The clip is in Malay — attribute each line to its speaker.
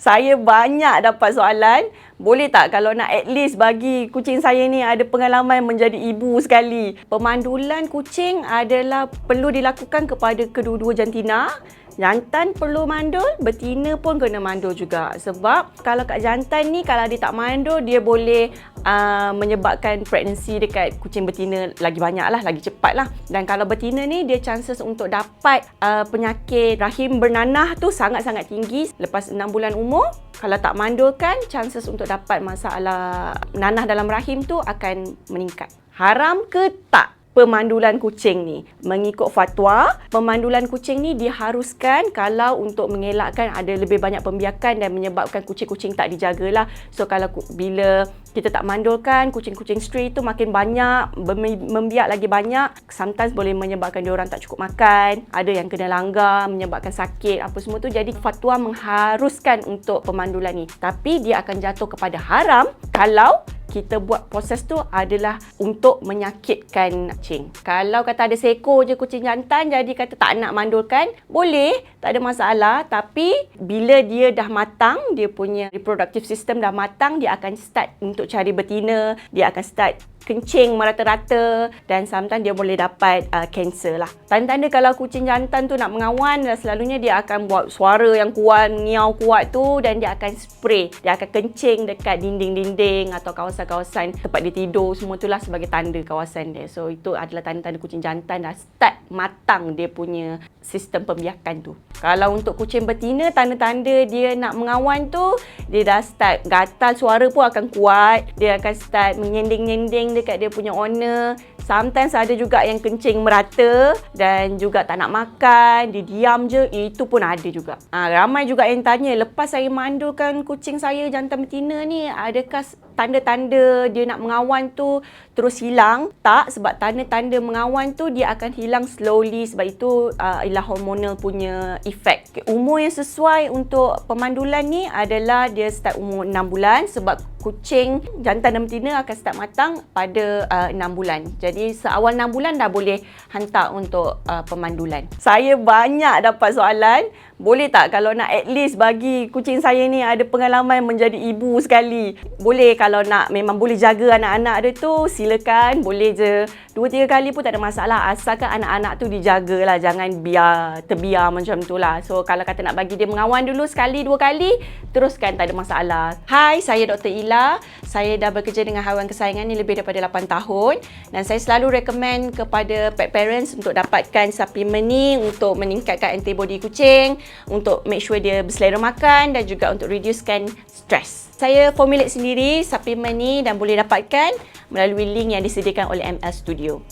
Speaker 1: Saya banyak dapat soalan. Boleh tak kalau nak at least bagi kucing saya ni ada pengalaman menjadi ibu sekali. Pemandulan kucing adalah perlu dilakukan kepada kedua-dua jantina. Jantan perlu mandul, betina pun kena mandul juga. Sebab kalau kat jantan ni kalau dia tak mandul, dia boleh uh, menyebabkan pregnancy dekat kucing betina lagi banyak lah, lagi cepat lah. Dan kalau betina ni, dia chances untuk dapat uh, penyakit rahim bernanah tu sangat-sangat tinggi lepas 6 bulan umur. Kalau tak mandulkan, chances untuk dapat masalah nanah dalam rahim tu akan meningkat. Haram ke tak? Pemandulan kucing ni. Mengikut fatwa, pemandulan kucing ni diharuskan kalau untuk mengelakkan ada lebih banyak pembiakan dan menyebabkan kucing-kucing tak dijagalah. So kalau bila kita tak mandulkan, kucing-kucing stray tu makin banyak, membiak lagi banyak, sometimes boleh menyebabkan dia orang tak cukup makan, ada yang kena langgar, menyebabkan sakit, apa semua tu. Jadi fatwa mengharuskan untuk pemandulan ni. Tapi dia akan jatuh kepada haram kalau kita buat proses tu adalah untuk menyakitkan kucing. Kalau kata ada seekor je kucing jantan jadi kata tak nak mandulkan, boleh, tak ada masalah. Tapi bila dia dah matang, dia punya reproductive system dah matang, dia akan start untuk cari betina, dia akan start kencing merata-rata dan sometimes dia boleh dapat uh, cancer lah. Tanda-tanda kalau kucing jantan tu nak mengawan, selalunya dia akan buat suara yang kuat, ngiau kuat tu dan dia akan spray. Dia akan kencing dekat dinding-dinding atau kawasan-kawasan tempat dia tidur semua tu lah sebagai tanda kawasan dia. So itu adalah tanda-tanda kucing jantan dah start matang dia punya sistem pembiakan tu. Kalau untuk kucing betina, tanda-tanda dia nak mengawan tu, dia dah start gatal suara pun akan kuat. Dia akan start menyending-nyending dekat dia punya owner. Sometimes ada juga yang kencing merata dan juga tak nak makan, dia diam je, itu pun ada juga. Ha, ramai juga yang tanya, lepas saya mandulkan kucing saya jantan betina ni, adakah tanda-tanda dia nak mengawan tu terus hilang? Tak sebab tanda-tanda mengawan tu dia akan hilang slowly. Sebab itu uh, ialah hormonal punya efek okay, umur yang sesuai untuk pemandulan ni adalah dia start umur 6 bulan. Sebab kucing jantan dan betina akan start matang pada uh, 6 bulan. Jadi seawal 6 bulan dah boleh hantar untuk uh, pemandulan. Saya banyak dapat soalan boleh tak kalau nak at least bagi kucing saya ni ada pengalaman menjadi ibu sekali? Boleh kalau nak memang boleh jaga anak-anak dia tu silakan. Boleh je. Dua tiga kali pun tak ada masalah. Asalkan anak-anak tu dijaga lah. Jangan biar terbiar macam tu lah. So kalau kata nak bagi dia mengawan dulu sekali dua kali teruskan. Tak ada masalah. Hai saya Dr. Ila. Saya dah bekerja dengan haiwan kesayangan ni lebih daripada 8 tahun. Dan saya selalu recommend kepada pet parents untuk dapatkan suplemen ni untuk meningkatkan antibody kucing untuk make sure dia berselera makan dan juga untuk reducekan stress saya formulate sendiri suplemen ni dan boleh dapatkan melalui link yang disediakan oleh ML Studio.